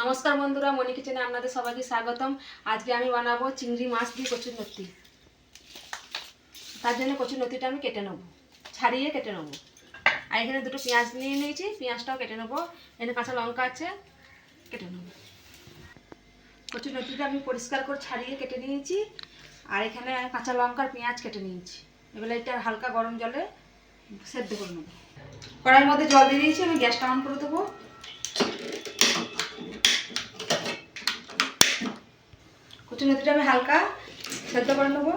নমস্কার বন্ধুরা মনি কিচেনে আপনাদের সবাইকে স্বাগতম। আজকে আমি বানাবো চিংড়ি মাছ দিয়ে কচুর নত্তি তার জন্য কচুর নত্তিটা আমি কেটে নেব, ছাড়িয়ে কেটে নেব। আর এখানে দুটো পেঁয়াজ নিয়ে নিয়েছি, পেঁয়াজটাও কেটে নেব। এখানে কাঁচা লঙ্কা আছে, কেটে নেব। কচুর নত্তিটা আমি পরিষ্কার করে ছাড়িয়ে কেটে নিয়েছি, আর এখানে কাঁচা লঙ্কার পেঁয়াজ কেটে নিয়েছি। এবার এটা হালকা গরম জলে সেদ্ধ করে নেব। কড়াইয়ের মধ্যে জল দিয়ে দিয়েছি, আমি গ্যাসটা অন করে দেবো। কচু নদীটা আমি হালকা সেদ্ধ করে নেব।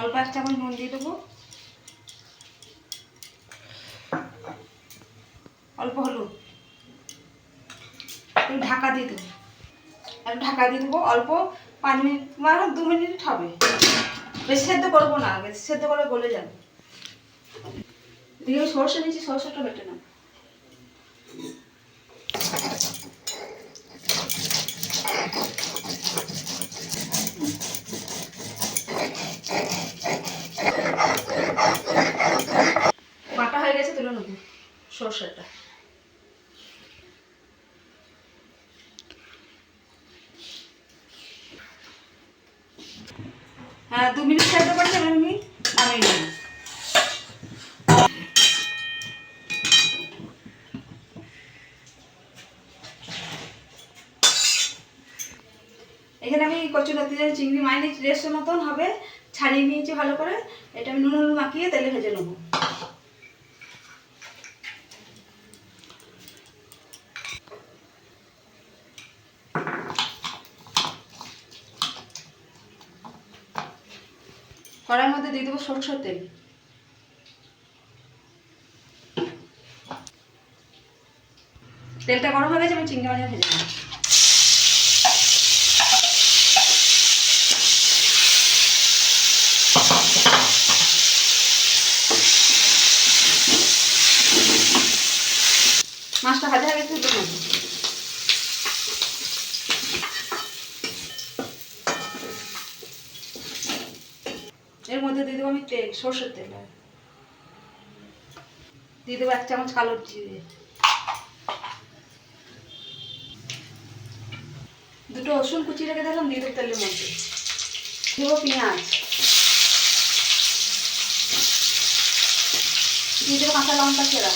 অল্প এক চামচ নুন দিয়ে দেবো। অল্প হলুদ। ঢাকা দিয়ে দেবো। একটু ঢাকা দিয়ে দেবো, অল্প পাঁচ মিনিট মানে দু মিনিট হবে। বেশি সেদ্ধ করব না, বেশি সেদ্ধ করে গলে যাবে। দিয়ে সর্ষে নিয়েছি, সর্ষেটা বেটে নেব। হয়ে গেছে হ্যাঁ দু মিনিট করেছি এবার আমি নেব। এখানে আমি কচু লতি চিংড়ি মাইনে রেস্টের মতন হবে। ছাড়িয়ে নিয়েছি ভালো করে। এটা আমি নুন মাখিয়ে তেলে ভেজে নেব। কড়াইয়ের মধ্যে দিয়ে দেবো সরষের তেল। তেলটা গরম হয়ে গেছে, আমি চিংড়ি মাছ ভেজে নেব। মাছটা ভাজা হয়ে গেছে তুলে এর মধ্যে দিয়ে দেবো আমি তেল, সর্ষের তেল। দিয়ে দেবো এক চামচ কালো জিরে। দুটো রসুন কুচি রেখে দিলাম, দিয়ে দেবো তেলের মধ্যে। দেবো পেঁয়াজ। দিয়ে দেবো কাঁচা লঙ্কা চেরা।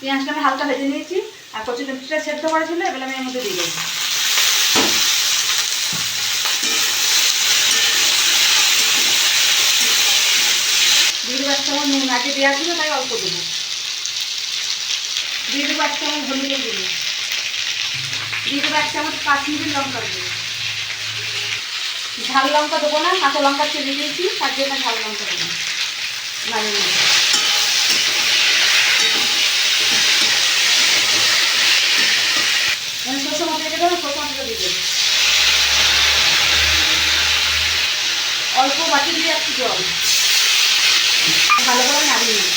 পেঁয়াজটা আমি হালকা ভেজে নিয়েছি, আর কচু লতিটা সেদ্ধ করা ছিল, এবার আমি এর মধ্যে দিয়ে দেবো। দিয়ে দেবো এক চামচ নুন, আগে দেওয়া ছিল, তাই অল্প দেবো। দিয়ে দেবো এক চামচ হলুদের গুঁড়ো কাশ্মীরি লঙ্কার গুঁড়ো। ঝাল লঙ্কা দেবো না, কাঁচা লঙ্কা চেলে দিয়েছি, তার জন্য ঝাল লঙ্কা দেবো। না আমি সরষে মতো রেখে দেবো মতো দিয়ে অল্প বাটি দিয়ে একটু জল। ভালো করে নাড়িয়ে নিই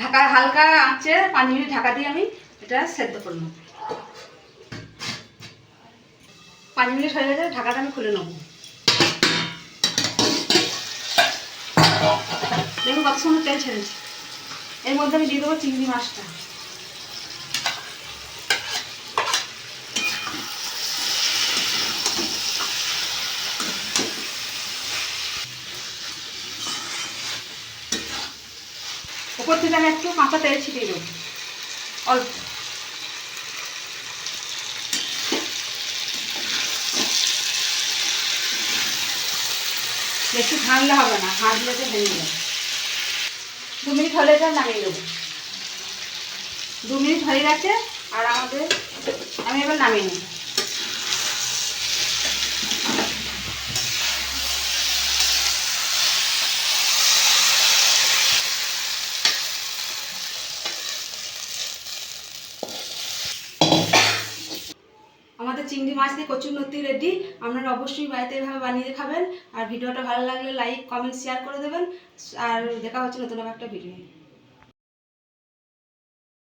ঢাকা হালকা আঁচে মিনিট ঢাকা দিয়ে আমি। এটা সেদ্ধ করে পাঁচ মিনিট হয়ে গেছে, ঢাকাটা আমি খুলে নেব। দেখুন কত সুন্দর তেল ছেড়েছে। এর মধ্যে আমি দিয়ে দেবো চিংড়ি মাছটা। উপর থেকে আমি একটু কাঁচা তেল ছিটিয়ে দেবো। অল্প। বেশি ঘাঁটলে হবে না ঘাঁটলে তো ভেঙে যাবে। দু মিনিট হলে এটা নামিয়ে দেবো দু মিনিট হয়ে গেছে, আর আমাদের আমি এবার নামিয়ে নেব আমাদের চিংড়ি মাছ দিয়ে কচুর নতি রেডি আপনারা অবশ্যই বাড়িতে এভাবে বানিয়ে খাবেন আর ভিডিওটা ভালো লাগলে লাইক কমেন্ট শেয়ার করে দেবেন। আর দেখা হচ্ছে নতুন একটা ভিডিও